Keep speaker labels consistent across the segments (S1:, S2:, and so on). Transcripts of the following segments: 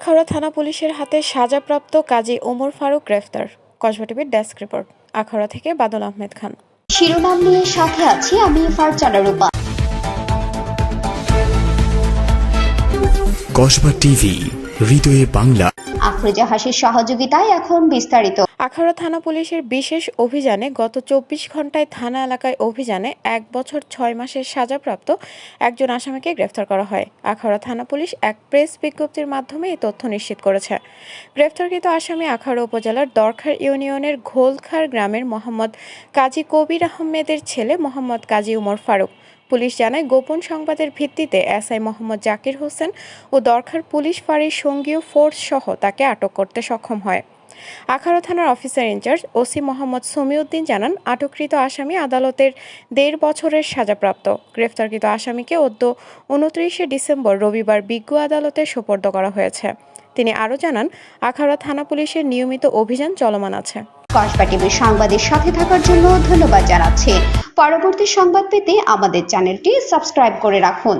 S1: আখাউড়া থানা পুলিশের হাতে সাজাপ্রাপ্ত কাজী ওমর ফারুক গ্রেফতার। কসবা টিভির ডেস্ক রিপোর্ট। আখাউড়া থেকে বাদল আহমেদ খান।
S2: শিরোনাম নিয়ে সাথে আছি আমি ফারজানা রূপা।
S3: কসবা টিভি হৃদয়ে বাংলা।
S2: আফরোজা হাসির সহযোগিতায় এখন বিস্তারিত।
S1: আখাউড়া থানা পুলিশের বিশেষ অভিযানে গত চব্বিশ ঘন্টায় থানা এলাকায় অভিযানে এক বছর ছয় মাসের সাজাপ্রাপ্ত একজন আসামিকে গ্রেফতার করা হয়। আখাউড়া থানা পুলিশ এক প্রেস বিজ্ঞপ্তির মাধ্যমে এই তথ্য নিশ্চিত করেছে। গ্রেফতারকৃত আসামি আখাউড়া উপজেলার দরখার ইউনিয়নের ঘোলখার গ্রামের মোহাম্মদ কাজী কবির আহমেদের ছেলে মোহাম্মদ কাজী উমর ফারুক। পুলিশ জানায়, গোপন সংবাদের ভিত্তিতে এসআই মোহাম্মদ জাকির হোসেন ও দরখার পুলিশ ফাঁড়ির সঙ্গীয় ফোর্স সহ তাকে আটক করতে সক্ষম হয়। আখাউড়া থানার officer in charge OC Mohammad Samiuddin জানান, আটককৃত আসামি আদালতের দেড় বছরের সাজাপ্রাপ্ত। গ্রেফতারকৃত আসামিকে অদ্য উনত্রিশে ডিসেম্বর রবিবার বিজ্ঞ আদালতে সোপর্দ করা হয়েছে। তিনি আরও জানান আখাউড়া থানা পুলিশের নিয়মিত অভিযান চলমান আছে।
S2: কসবা টিভির সংবাদের সাথে থাকার জন্য ধন্যবাদ জানাচ্ছি। পরবর্তী সংবাদ পেতে আমাদের চ্যানেলটি সাবস্ক্রাইব করে রাখুন।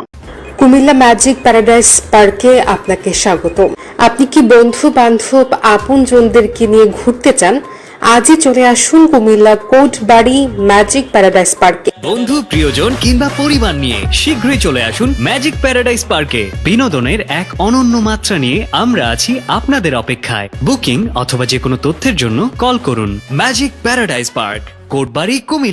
S4: কুমিল্লা ম্যাজিক প্যারাডাইস পার্কে আপনাকে স্বাগত আপনি কি বন্ধু বান্ধব আপন জনদেরকে নিয়ে ঘুরতে চান? আজই চলে আসুন Comilla Kotbari magic paradise পার্কে।
S5: বন্ধু, প্রিয়জন কিংবা পরিবার নিয়ে শীঘ্রই চলে আসুন ম্যাজিক প্যারাডাইস পার্কে। বিনোদনের এক অনন্য মাত্রা নিয়ে আমরা আছি আপনাদের অপেক্ষায়। বুকিং অথবা যে কোনো তথ্যের জন্য কল করুন magic paradise park, Kotbari, Comilla.